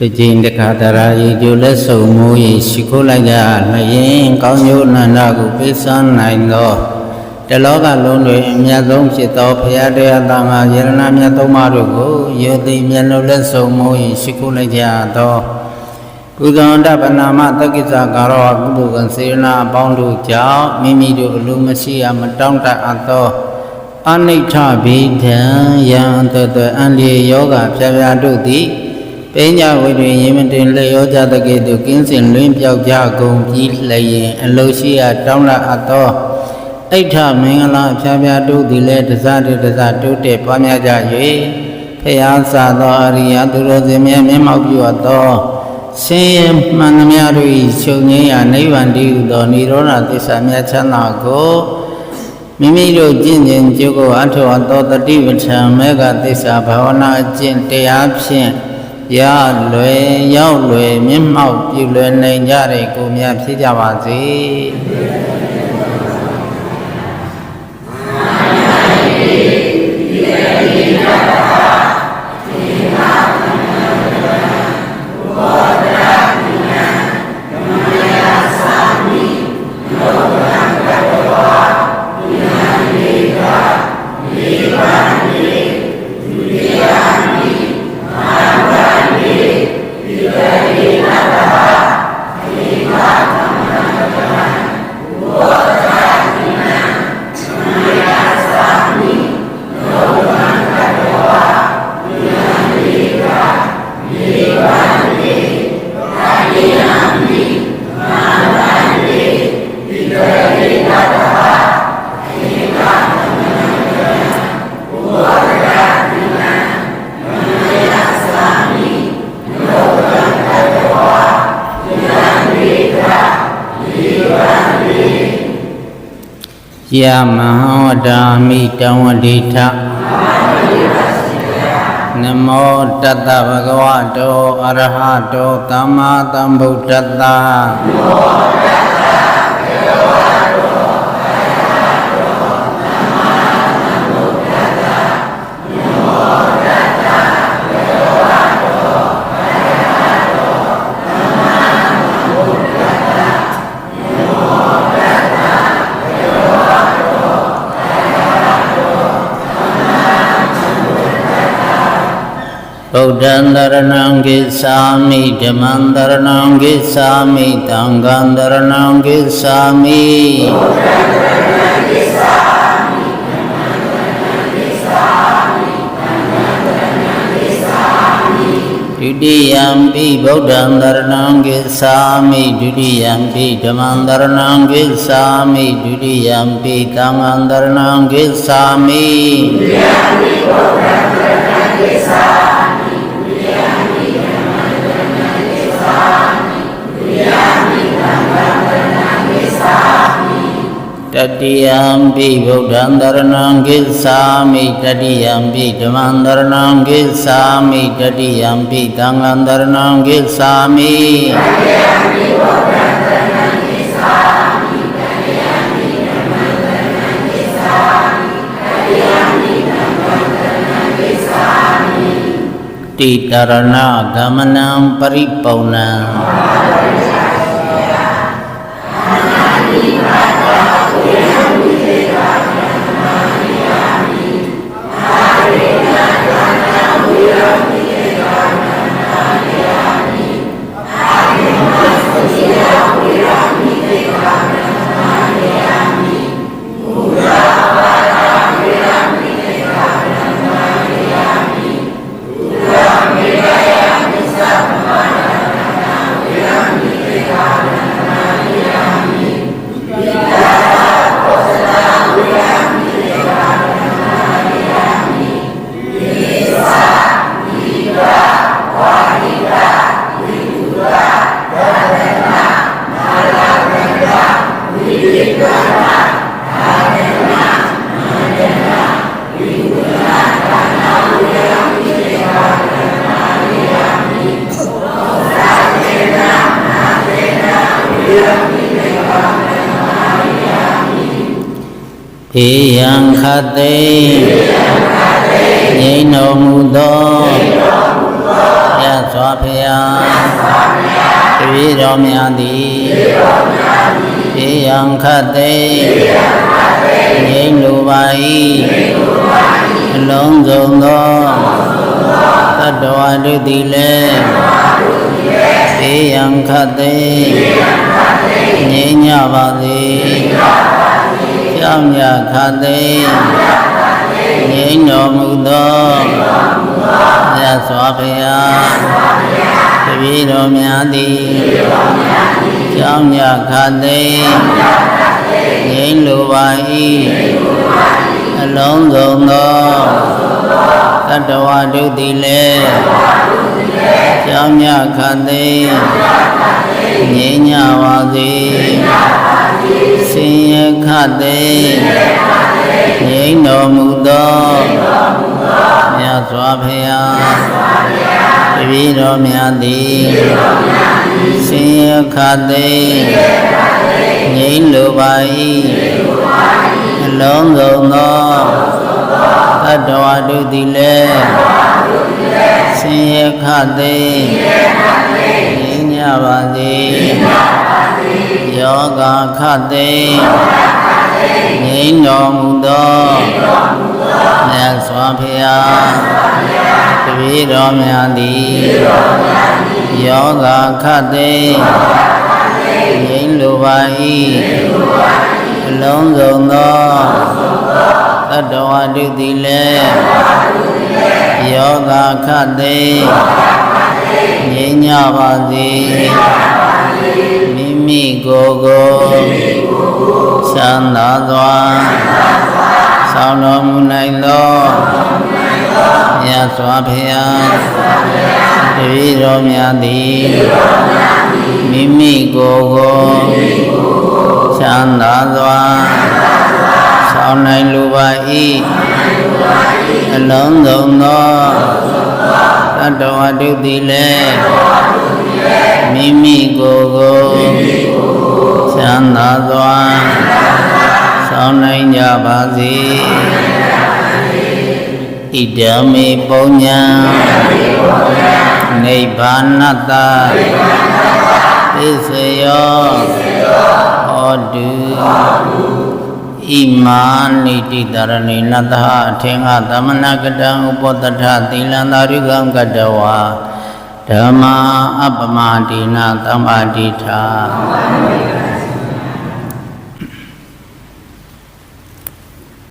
တကြိမ်တခါတရာရေကျိုးလက်ဆုံမိုးရေရှိခိုးလိုက်ကြလျင်ကောင်းကျိုးအနန္တကိုပေးစမ်းနိုင်သောတလောကလုံးတွင်အမြတ်ဆုံးဖြစ်သောဘုရားတရားသံဃာယရဏမြတ်သုံးပါးတို့ကိုယေသိမြတ်လို့လက်ဆုံမိုးရေရှိခိုးလိုက်ကြသောကုသန္တပနာမတက္ကိစ္စကာရောကုသိုလ်ကံစေရနာအပေါင်းတို့ကြောင့်မိမိတို့အလိုမရှိအမတောင့်တအပ်သောအနိဋ္ဌဘိဒံယံတတအန္တိယောဂဖြာဖြာတို့သည် ပညာဝိတွင်ရေမတင်လျောကြတကဲ့သို့ကင်းစင်လွင်ပြောက်ကြကုန်ပြီးလျင်အလိုရှိရတောင်းလာအပ်သောအိဋ္ဌမင်္ဂလာဖြာဖြာတို့သည်လည်းတစားတတစားတိုးတက်ပွားများကြ၍ဖျားစာသောအရိယသူတော်စင်မြတ်မျက်မှောက်ပြုအပ်သောဆင်းရဲမှန်သမျှတို့၏ချုပ်ငြိမ်းရာနိဗ္ဗာန်တည်းဟူသောនិရောဓသစ္စာမြတ်ချမ်းသာကိုမိမိတို့ကျင့်ခြင်းကျုပ်ကိုအထောအသောတတိပဋ္ဌာန်မေဃသစ္စာဘာဝနာအကျင့်တရားဖြင့် ရလွယ်ရောက်လွယ်မြင့်မောက်ပြုလွယ်နိုင်ကြတဲ့ကိုယ်များဖြစ်ကြပါစေ ယမဟောတာမိတံဝတိထနမောတတ္တဗဂဝတောအရဟတောသမ္မာသမ္ဗုဒ္ဓတ္တ ဗုဒ္ဓံတရဏံဂိသာမိဓမ္မံတရဏံဂိသာမိသံဃံတရဏံဂိသာမိဒုတိယံပိဗုဒ္ဓံတရဏံဂိသာမိဒုတိယံပိဓမ္မံတရဏံဂိသာမိဒုတိယံပိသံဃံတရဏံဂိသာမိဒုတိယံပိဗုဒ္ဓံတရဏံဂိသာ တတိယံပိဗုဒ္ဓံတရဏံဂိသာမိတတိယံပိဓမ္မံတရဏံဂိသာမိတတိယံပိသံဃံတရဏံဂိသာမိတတိယံပိဗုဒ္ဓံတရဏံဂိသာမိတတိယံပိဓမ္မံတရဏံဂိသာမိတတိယံပိသံဃံတရဏံဂိသာမိတိတရဏဂမနံပရိပုံဏံေ ယံခတေငြိမ်းတော်မူသောမြတ်စွာဘုရားတပည့်တော်များသည်ေယံခတ်သိငြိမ့်လိုပါ၏အလုံးစုံသောတတ္တဝါတို့သည်လည်းေယံခတ်သိငြိမ့်ကြပါစေ ကြောင်းကြခတ်သိငြိမ့်တော်မူသောမြတ်စွာဘုရားတပည့်တော်များသည်ကြောင်းကြခတ်သိငြိမ့်လိုပါ၏အလုံးစုံသောတတ္တဝါတို့သည်လည်းကြောင်းကြခတ်သိငြိမ့်ကြပါစေ ဆင်းရဲခတ်သိငြိမ့်တော်မူသောမြတ်စွာဘုရားတပည့်တော်များသည်ဆင်းရဲခတ်သိငြိမ့်လိုပါ၏အလုံးစုံသောတတ္တဝါတို့သည်လည်းဆင်းရဲခတ်သိငြိမ့်ကြပါစေ ယောဂခတ်သိငြိမ့်တော်မူသောမြတ်စွာဘုရားတပည့်တော်များသည်ယောဂခတ်သိငြိမ့်လိုပါ၏အလုံးစုံသောတတ္တဝါတို့သည်လည်းယောဂခတ်သိငြိမ့်ကြပါစေ မိမိကိုယ်ကိုသံသာစွာဆောင်းတော်မူနိုင်သောမြတ်စွာဘုရားတပည့်တော်များသည်မိမိကိုယ်ကိုသံသာစွာဆောင်းနိုင်လိုပါ၏အလုံးစုံသော တတ္တဝါတို့သည်လည်းမိမိကိုယ်ကိုသံသာစွာဆောင်းနိုင်ကြပါစေဣဒံမေပုံညာနိဗ္ဗာနတ္တသစ္စယောဟောတု ဣမာနိတိတရဏိနတ္တအထင်္ဂသမဏကတံဥပတထသီလံသာရိကံကတဝါဓမ္မာအပမတိနာသမ္ပါတိထာ